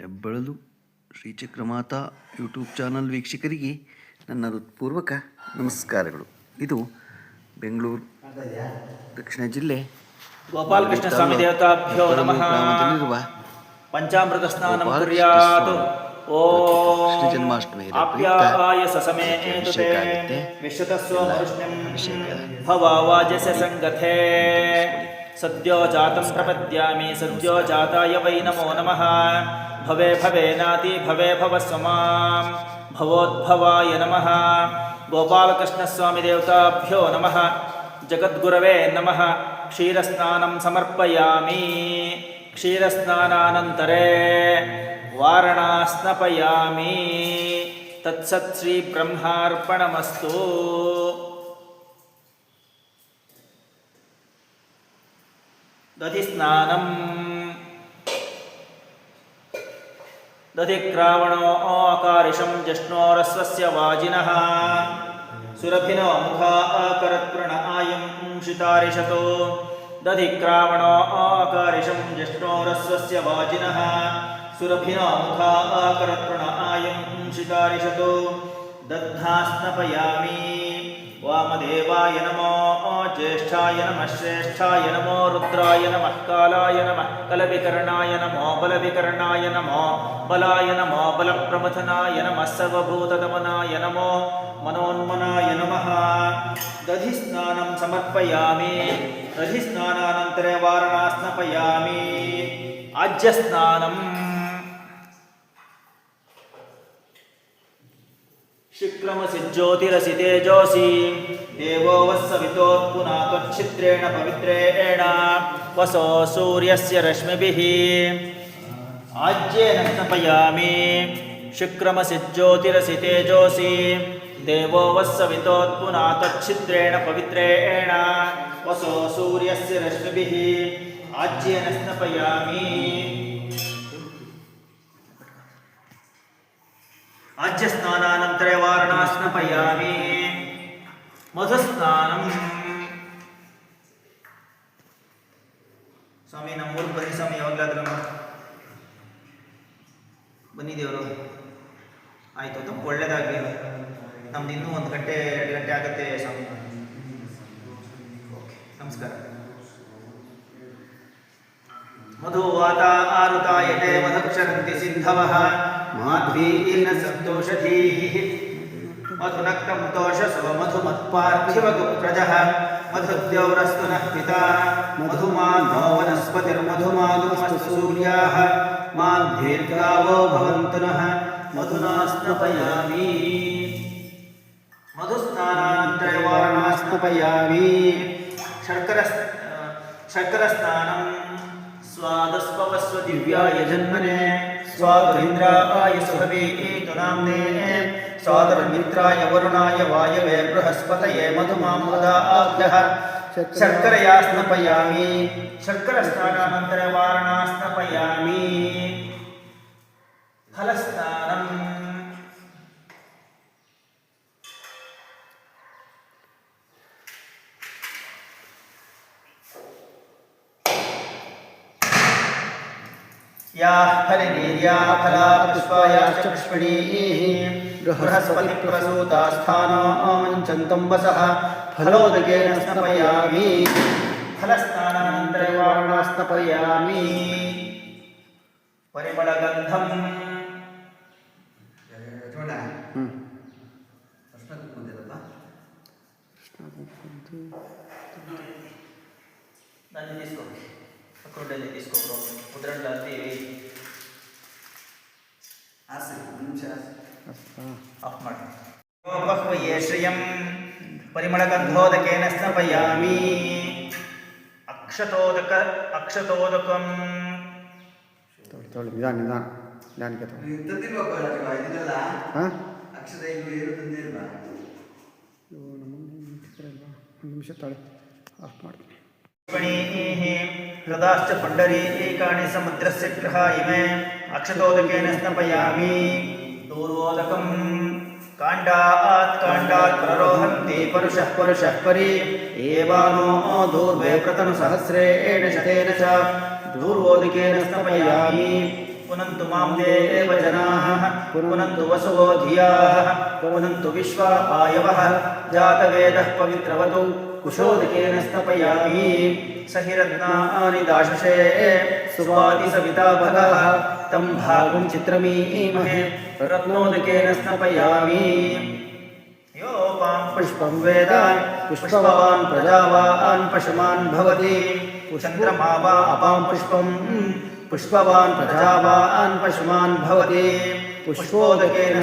ಹೆಬ್ಬಳಲು ಶ್ರೀಚಕ್ರಮಾತಾ YouTube channel ವೀಕ್ಷಕರಿಗೆ ನನ್ನ ಹೃತ್ಪೂರ್ವಕ ನಮಸ್ಕಾರಗಳು. ಇದು ಬೆಂಗಳೂರು ದಕ್ಷಿಣ ಜಿಲ್ಲೆ ಗೋಪಾಲಕೃಷ್ಣ ಸ್ವಾಮಿ ದೇವತಾಭ್ಯೋ ನಮಃ. ಪಂಚಾಮೃತ ಸ್ನಾನ ಕೃಷ್ಣ ಅಭಿಷೇಕ. ಭವಾವಾಜಸ ಸಂಗಥೆ. ಸದ್ಯೋ ಜಾತಂ ಪ್ರಪದ್ಯಾಮಿ ಸದ್ಯೋ ಜಾತಾಯ ವೈ ನಮೋ ನಮಃ. भवे भवेनाति भवे भवस्व माँ भवोद्भवाय नमः। गोपालकृष्णस्वामिदेवताभ्यो नमः। जगद्गुरवे नमः। क्षीरस्नानं समर्पयामि। क्षीरस्नानानन्तरे वारणास्नपयामि। तत्सत्श्रीब्रह्मार्पणमस्तु दधिस्नानम् दधिक्रावणो ओकारिशं जष्णोरस्वस्य वाजिनः। सुरभिनो मुखा अकरत्प्रण आयं शितारिशतो दधिक्रावणो ओकारिशं जष्णोरस्वस्य वाजिनः। सुरभिनो मुखा अकरत्प्रण आयं शितारिशतो दद्धास्नपयामि वामदेवाय नमो ज्येष्ठाय नमः श्रेष्ठाय नमो रुद्राय नमः कालाय नमः कलविकर्णाय नमो बलविकर्णाय नमो बलाय नमो बलप्रमथनाय नमः सर्वभूतदमनाय नमो मनोन्मनाय नमः दधिस्नानं समर्पयामि दधिस्नानानन्तरे वारणास्नपयामि आज्यस्नानम् शुक्रमसि ज्योतिरसि तेजोसि। देवो वत्सवितोत्पुना पवित्रेण। वसो सूर्यस्य रश्मिभिः। आज्येन स्नपयामि शुक्रमसि ज्योतिरसि तेजोसि। देवो वत्सवितोत्पुना पवित्रेण। वसो सूर्यस्य रश्मिभिः। आज्येन स्नपयामि ಅಜ್ಜ ಸ್ನಾನಂತರ ವಾರಣಾಸ್ನ ಪಯಾಮಿ ಮಧುಸ್ನಾನ ಸ್ವಾಮಿ, ನಮ್ಮ ಊರು ಬನ್ನಿ ಸ್ವಾಮಿ, ಯಾವಾಗಲಾದ್ರೂ ಬನ್ನಿ ದೇವರು. ಆಯಿತು ತುಂಬ ಒಳ್ಳೇದಾಗಲಿ. ನಮ್ದು ಇನ್ನೂ ಒಂದು ಗಂಟೆ, ಎರಡು ಗಂಟೆ ಆಗುತ್ತೆ ಸ್ವಾಮಿ. ನಮಸ್ಕಾರ. ನಮಸ್ಕಾರ ಮಧುವಾತ ಆರುತಾಯತೆ ಮಧುಕ್ಷರಂತಿ ಸಿಂಧವಃ. माध्वीन सप्तोषधीः मधुनक्तं दोषसवमधुमत्पार्थिवगुप्रजः मधुद्यौरस्तु नः पिता मधुमा नो वनस्पतिर्मधुमागुमस्तु सूर्याः माध्वीर्गावो भवन्तु नः मधुनास्तपयामि मधुस्नानान्त्रयवारणास्तपयामि शर्कर शर्करस्नानं स्वादस्पवस्व दिव्याय जन्मने स्वाधुरिन्द्राय सुभवे एतुनाम्ने स्वादुर्मित्राय वरुणाय वायवे बृहस्पतये मधुमां वदाभ्यः शर्करया स्नपयामि। शर्करस्नानानन्तरवारणा स्नपयामि फलस्ना याः फलिनीर्याः फला पुष्पायाश्च पुष्पिणीः बृहस्पतिप्रसूतास्थानो मञ्चन्तं वसः फलोदकेन स्नपयामि फलस्नानानन्तरे वारणा स्नपयामि परिमलगन्धम् ಯಜಮಾನ ಹ್ಞೂ குருடலை தீஸ்கோம் உதரம் லாத்தி ஆசி நிமிஷ ஆஃப் மாடு ஓபஹ்வயே ஸ்ரீயம் परिमलगन्धोदकेन स्नपयामि अक्षतोदक अक्षतोदकम् ನಿಧಾನ ನಿಧಾನ ನಿಧಾನಕ್ಕೆ ಒಂದು ನಿಮಿಷ ತಾಳೆ ಆಫ್ ಮಾಡಿ हृदाश्च पण्डरी एकानि समुद्रस्य ग्रहा इमे अक्षतोदकेन स्नपयामि। दूरोदकं काण्डात् काण्डात् प्ररोहन्ति परुषः परुषः परि। एवानो दूर्वे प्रतनुसहस्रेण शतेन च दूर्वोदकेन स्नपयामि। पुनन्तु माँ देव जनाः, पुनन्तु वसवो धियाः, पुनन्तु विश्वा आयवः, जातवेदः पवित्रवतौ। कुशोदकेन स्तपयामि सहिरत्नानि दाशुषे सुवाति सविता भगः तं भागं चित्रमीमहे रत्नोदकेन स्नपयामि योपां पुष्पं वेद पुष्पवान् प्रजावान् पशुमान् भवति। चन्द्रमा वा अपां पुष्पं पुष्पवान् प्रजावान् पशुमान् भवति। पुष्पोदकेन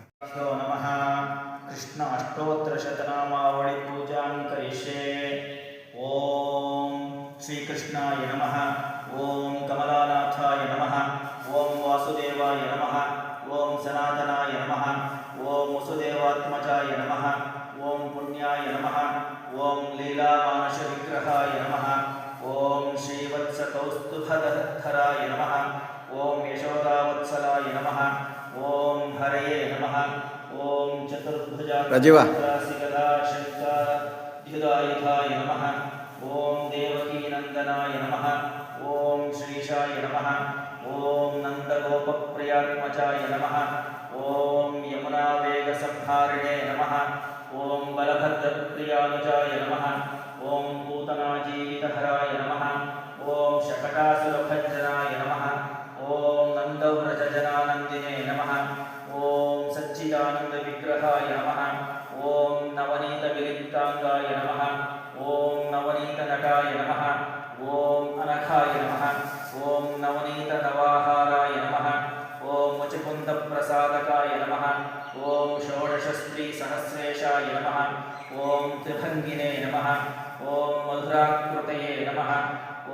भ्यो कृष्ण अष्टोत्तरशतनामावळि पूजां करिष्ये। ॐ श्रीकृष्णाय नमः। ॐ कमल ரஜிவா ஓம் ஸ்ரீஷாய நம ஓம் நந்தகோபிரியாத்மஜாய நம गणेशाय नमः। ॐ त्रिभङ्गिने नमः। ॐ मधुराकृतये नमः।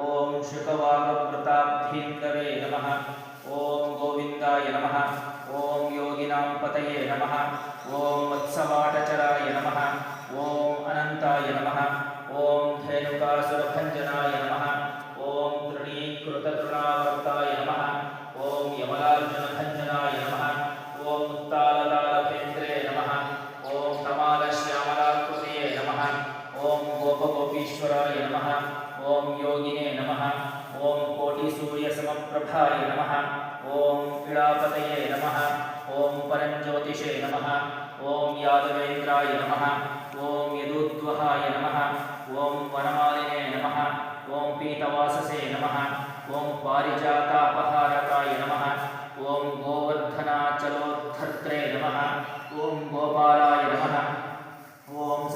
ॐ शुकवामप्रताब्धीङ्करे नमः। ॐ गोविन्दाय नमः। ॐ योगिनां पतये नमः। ॐ நம ஓம் கோபாலாய நம ஓம்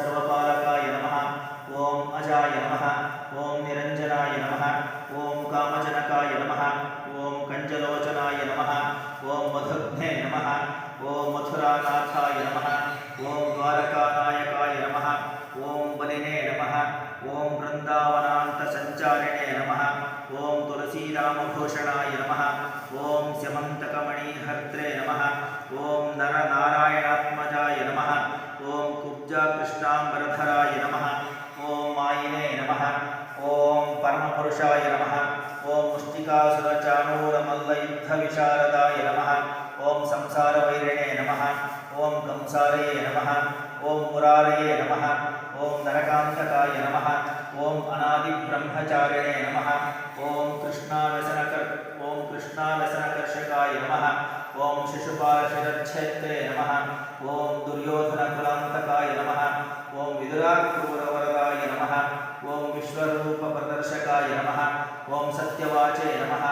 सत्यवाचे नम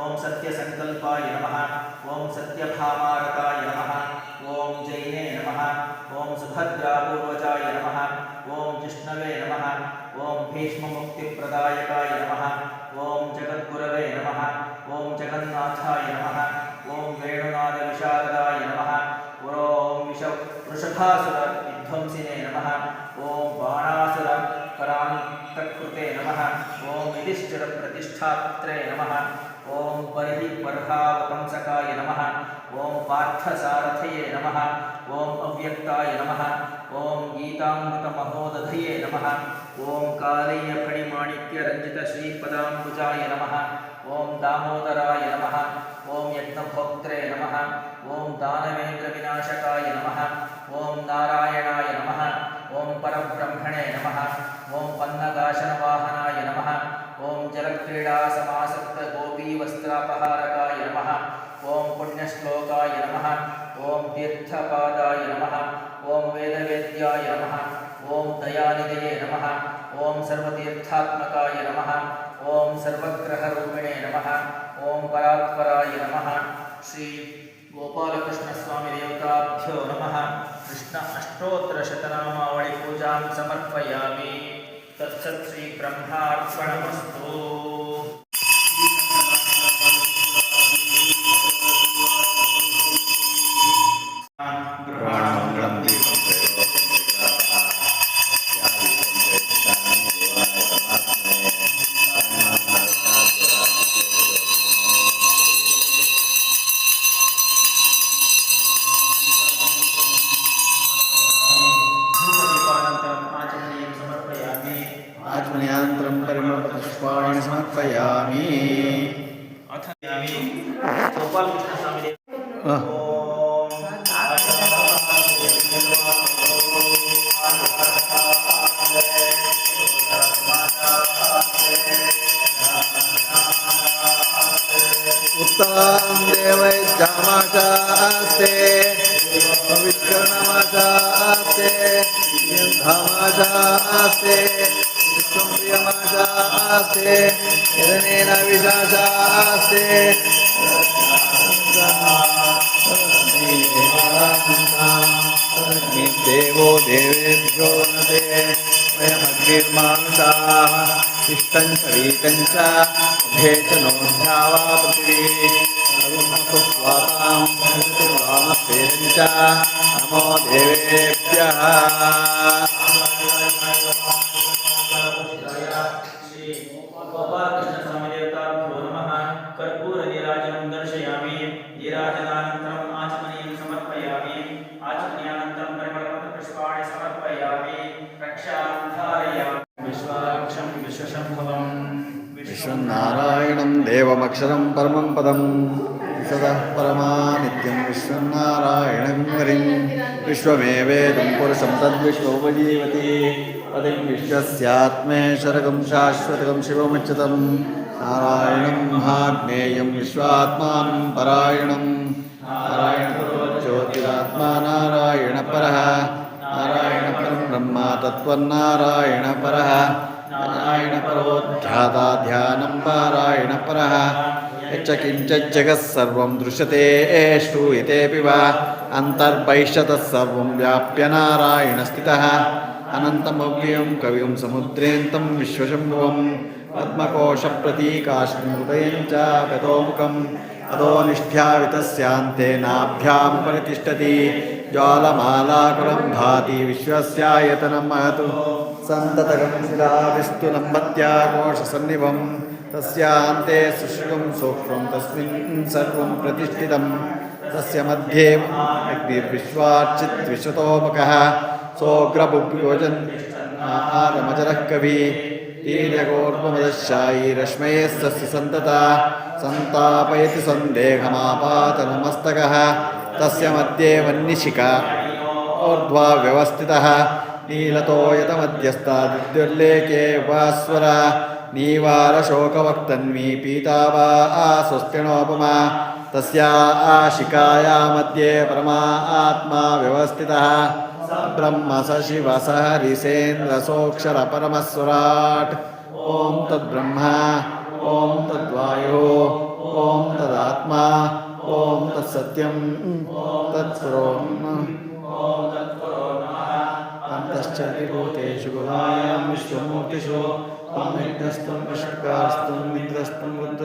ओं सत्यसङ्कल्पाय नम ओं सत्यभामारताय नम ओं जैने नम ओं सुभद्रापूर्वजाय नम ओं जिष्णवे नम ॐ नम ओं ॐ नम ओं ॐ जगन्नाथाय ओं वेणुनाद वेणुनादविशारदाय नम ओं विष वृषभासुरविध्वंसिने नम ओं युधिष्ठिरप्रतिष्ठात्रे नमः ओं बर्हिपर्हावपंसकाय नमः ओं पार्थसारथये नमः ओं अव्यक्ताय नमः ॐ गीतामृतमहोदधये नमः ॐ कालयफणिमाणिक्यरञ्जितश्रीपदाम्बुजाय नमः ओं दामोदराय नमः ॐ यज्ञभोक्त्रे नमः ॐ दानवेन्द्रविनाशकाय नमः ओं नारायणाय नमः ओं परब्रह्मणे नमः ओं पन्नगाशनम जलक्रीडासमासक्तगोपीवस्त्रापहारकाय नमः। ॐ पुण्यश्लोकाय नमः। ॐ तीर्थपादाय नमः। ॐ वेदवेद्याय नमः। ॐ दयानिधये नमः। ॐ सर्वतीर्थात्मकाय नमः। ॐ सर्वग्रहरूपिणे नमः। ॐ परात्पराय नमः। श्री गोपालकृष्णस्वामिदेवताभ्यो नमः। कृष्ण अष्टोत्तरशतनामावळि पूजां समर्पयामि। तत्सत् श्रीब्रह्मार्पणमस्तु। परिमलपुष्पाणि समर्पयामि। अथ उत्तमं धामाशास्ते विष्णुं प्रियमाशास्ते हिरणेन विशाशास्ते देवो देवेभ्यो न ते वयमग्निर्मानुषाः इष्टं पृथिवी स्वातां च नमो देवेभ्यः। அக்ஷரம் பரமம் பதம் சதா பரமாநித்யம் விஸ்வநாராயணம் ஹரிம் விஸ்வமேவேதம் புருஷம் தத்விஸ்வோபஜீவதி பதிம் விஸ்வஸ்யாத்மேஸ்வரகம் சாஸ்வதகம் சிவமுச்சதம் நாராயணம் மகாத்மேயம் விஸ்வாத்மானம் பராயணம் நாராயணோதிராத்மா நாராயணபர நாராயணபரம் பிரம்மா தத்வநாராயணபர नारायणपरोध्याता ध्यानं पारायणपरः यच्च किञ्चिज्जगः सर्वं दृश्यते श्रूयतेऽपि वा अन्तर्बहिष्यतः सर्वं व्याप्य नारायणस्थितः। अनन्तमव्ययं कविं समुद्रेन्तं विश्वशम्भुवं। पद्मकोशप्रतीकाशं हृदयं च गतोमुखम्। अधो निष्ठ्यावितस्यान्ते नाभ्यामुपरितिष्ठति ज्वालमालाकुलं भाति विश्वस्यायतनं महतु। सन्ततकं शिलाविस्तुलम्बत्याकोशसन्निभं तस्यान्ते सुश्रुतं सूक्ष्मं, तस्मिन् सर्वं प्रतिष्ठितं। तस्य मध्ये अग्निर्विश्वार्चित् विश्वतोमुखः सोऽग्रभुभ्योजन् आरमजरः कवि। तीर्यगोर्मदशायी रश्मयेस्तस्य सन्तता। सन्तापयति सन्देहमापातनमस्तकः। तस्य मध्ये वह्निशिखा ऊर्ध्वा व्यवस्थितः। नीलतो यतमध्यस्तादिद्युल्लेखे उपास्वर नीवारशोकवक्तन्वी पीतावा स्वस्तिनोपमा तस्या आशिकाया मध्ये परमा आत्मा व्यवस्थितः। ब्रह्म स शिव स हरिसेन्द्रसोऽक्षरपरमस्वराट् ॐ तद्ब्रह्म। ॐ तद्वायुः। ॐ तदात्मा। ॐ तत्सत्यं तत्पुरोम्। अन्तश्च विभूतेषु गुहायां विश्वमूर्तिषु।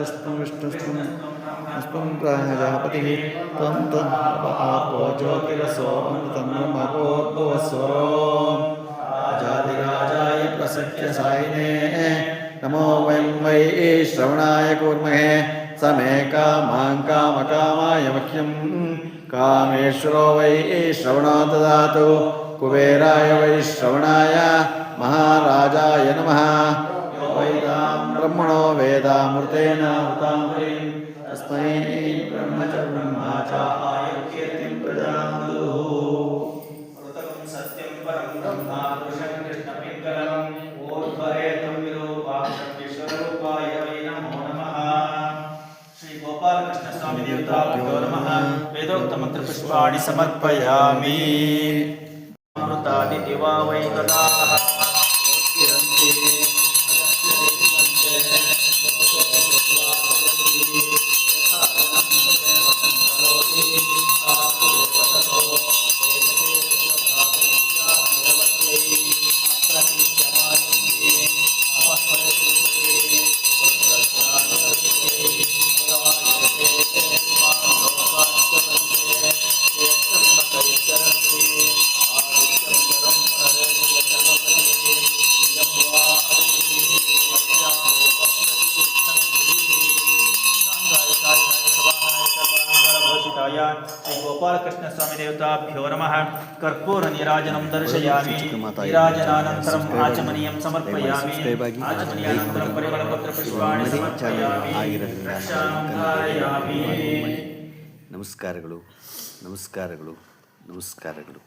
त्वं विष्णुस्त्वं त्वं तन्पो ज्योतिरसो अमृतं ब्रह्मभोद्भुवस्वरो राजाधिराजाय प्रसख्य सायिने नमो वयं वै श्रवणाय कुर्महे। स मे कामां कामकामाय मह्यं। कामेश्वरो वै श्रवणो ददातु कुबेराय वै श्रवणाय महाराजाय नमः। वैदां ब्रह्मणो वेदामृतेन वृतां वैं तस्मै ब्रह्म च ब्रह्मा च गोपालकृष्णस्वामी देवताभ्यो नमः। वेदोक्तमन्त्रपुष्पाणि समर्पयामि। अमृतानि दिवा वै ददाः गोपालकृष्ण स्वामी देवताभ्यो नमः कर्पूर नीराजनं दर्शयामि नीराजनानन्तरम् आचमनीयं समर्पयामि आचमनीयानन्तरं परिमलपत्रपुष्पाणि समर्पयामि रक्षां धारयामि ನಮಸ್ಕಾರಗಳು ನಮಸ್ಕಾರಗಳು ನಮಸ್ಕಾರಗಳು